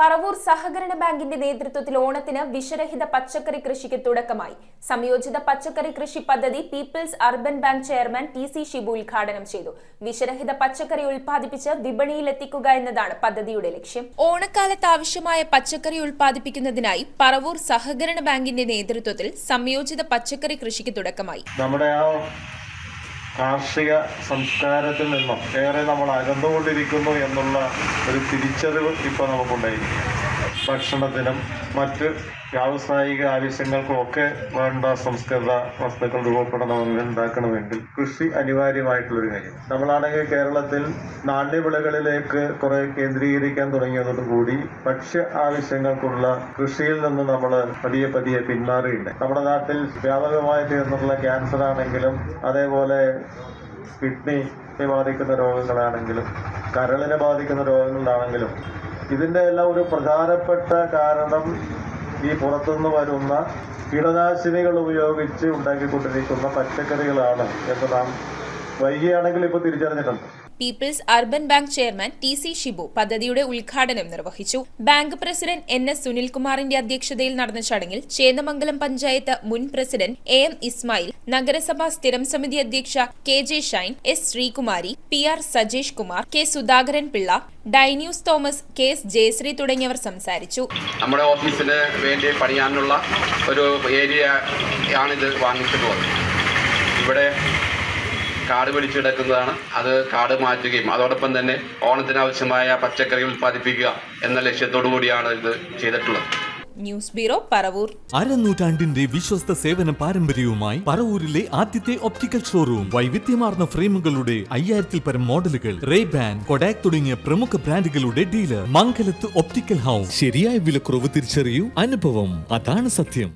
പറവൂർ സഹകരണ ബാങ്കിന്റെ നേതൃത്വത്തിൽ ഓണത്തിന് വിഷരഹിത പച്ചക്കറി കൃഷിക്ക് തുടക്കമായി. സംയോജിത പച്ചക്കറി കൃഷി പദ്ധതി People's Urban Bank chairman T C Shibu ഉദ്ഘാടനം ചെയ്തു. വിഷരഹിത പച്ചക്കറി ഉൽപ്പാദിപ്പിച്ച് വിപണിയിലെത്തിക്കുക എന്നതാണ് പദ്ധതിയുടെ ലക്ഷ്യം. ഓണക്കാലത്ത് ആവശ്യമായ പച്ചക്കറി ഉൽപ്പാദിപ്പിക്കുന്നതിനായി പറവൂർ സഹകരണ ബാങ്കിന്റെ നേതൃത്വത്തിൽ സംയോജിത പച്ചക്കറി കൃഷിക്ക് തുടക്കമായി. നമ്മുടെ ആ കാർഷിക സംസ്കാരത്തിൽ നിന്നും ഏറെ നമ്മൾ അകന്നുകൊണ്ടിരിക്കുന്നു എന്നുള്ള ഒരു തിരിച്ചറിവ് ഇപ്പോൾ നമുക്കുണ്ടായി. ഭക്ഷണത്തിനും മറ്റ് വ്യാവസായിക ആവശ്യങ്ങൾക്കും ഒക്കെ വേണ്ട സംസ്കൃത വസ്തുക്കൾ രൂപപ്പെടണമെങ്കിൽ ഉണ്ടാക്കണമെങ്കിൽ കൃഷി അനിവാര്യമായിട്ടുള്ളൊരു കാര്യം. നമ്മളാണെങ്കിൽ കേരളത്തിൽ നാണ്യവിളകളിലേക്ക് കുറെ കേന്ദ്രീകരിക്കാൻ തുടങ്ങിയതോടുകൂടി ഭക്ഷ്യ ആവശ്യങ്ങൾക്കുള്ള കൃഷിയിൽ നിന്ന് നമ്മൾ പതിയെ പതിയെ പിന്മാറിയിട്ടുണ്ട് നമ്മുടെ നാട്ടിൽ വ്യാപകമായി തീർന്നിട്ടുള്ള ക്യാൻസർ ആണെങ്കിലും അതേപോലെ കിഡ്നി ബാധിക്കുന്ന രോഗങ്ങളാണെങ്കിലും കരളിനെ ബാധിക്കുന്ന രോഗങ്ങളാണെങ്കിലും ഇതിന്റെ എല്ലാം ഒരു പ്രധാനപ്പെട്ട കാരണം ഈ പുറത്തുനിന്ന് വരുന്ന കീടനാശിനികൾ ഉപയോഗിച്ച് ഉണ്ടാക്കിക്കൊണ്ടിരിക്കുന്ന പച്ചക്കറികളാണ് എന്ന് നാം വൈകിയാണെങ്കിൽ ഇപ്പോൾ തിരിച്ചറിഞ്ഞിട്ടുണ്ട്. People's urban bank chairman T C Shibu പദ്ധതിയുടെ ഉദ്ഘാടനം നിർവഹിച്ചു. ബാങ്ക് പ്രസിഡന്റ് എൻ എസ് സുനിൽകുമാറിന്റെ അധ്യക്ഷതയിൽ നടന്ന ചടങ്ങിൽ ചേന്നമംഗലം പഞ്ചായത്ത് മുൻ പ്രസിഡന്റ് എ എം ഇസ്മായിൽ നഗരസഭാ സ്ഥിരം സമിതി അധ്യക്ഷ K J Shine S Sreekumari P R Sajesh Kumar K Sudhakaran Pillai ഡൈന്യൂസ് Thomas K S Jayasree തുടങ്ങിയവർ സംസാരിച്ചു. നമ്മുടെ ഓഫീസിന് വേണ്ടി പണിയാനുള്ള ഒരു ഏരിയ ആണിത് വാങ്ങിച്ചിട്ടുള്ളത് ഇവിടെ കാട് പിടിച്ചു കിടക്കുന്നതാണ്. അത് കാട് മാറ്റുകയും അതോടൊപ്പം തന്നെ ഓണത്തിന് ആവശ്യമായ പച്ചക്കറി ഉൽപ്പാദിപ്പിക്കുക എന്ന ലക്ഷ്യത്തോടു കൂടിയാണ് ഇത് ചെയ്തിട്ടുള്ളത്. News bureau Paravur. അരനൂറ്റാണ്ടിന്റെ വിശ്വസ്ത സേവന പാരമ്പര്യവുമായി പറവൂരിലെ ആദ്യത്തെ ഒപ്റ്റിക്കൽ ഷോറൂം വൈവിധ്യമാർന്ന ഫ്രെയിമുകളുടെ അയ്യായിരത്തിൽ പരം മോഡലുകൾ റേ ബാൻ കൊഡാക് തുടങ്ങിയ പ്രമുഖ ബ്രാൻഡുകളുടെ ഡീലർ മംഗലത്ത് ഒപ്റ്റിക്കൽ ഹൗസ്. ശരിയായ വിലക്കുറവ് തിരിച്ചറിയൂ അനുഭവം. അതാണ് സത്യം.